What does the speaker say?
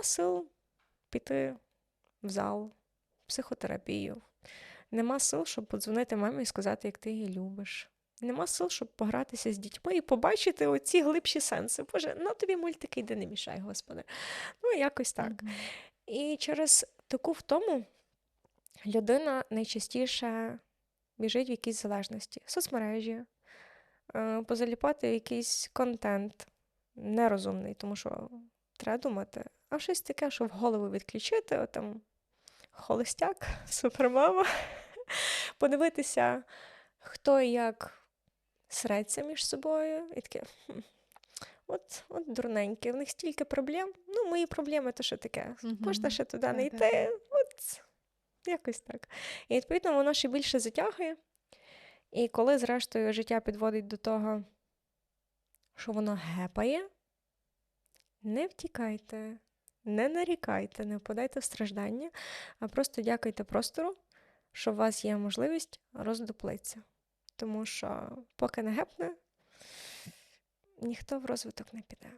нема сил піти в зал, в психотерапію. Нема сил, щоб подзвонити мамі і сказати, як ти її любиш. Нема сил, щоб погратися з дітьми і побачити оці глибші сенси. Боже, ну тобі мультики йде не мішай, Господи. Ну, якось так. Мгм. І через таку втому людина найчастіше біжить в якісь залежності, соцмережі, е, позаліпати якийсь контент нерозумний, тому що треба думати, а щось таке, що в голову відключити, там холостяк, супермама, подивитися, хто і як среться між собою, і таке. От, от дурненькі, в них стільки проблем. Ну, мої проблеми то що таке. Можна ще туди не йти. От якось так. І відповідно воно ще більше затягує. І коли, зрештою, життя підводить до того, що воно гепає, не втікайте, не нарікайте, не впадайте в страждання, а просто дякуйте простору, що у вас є можливість роздуплитися. Тому що поки не гепне, ніхто в розвиток не піде.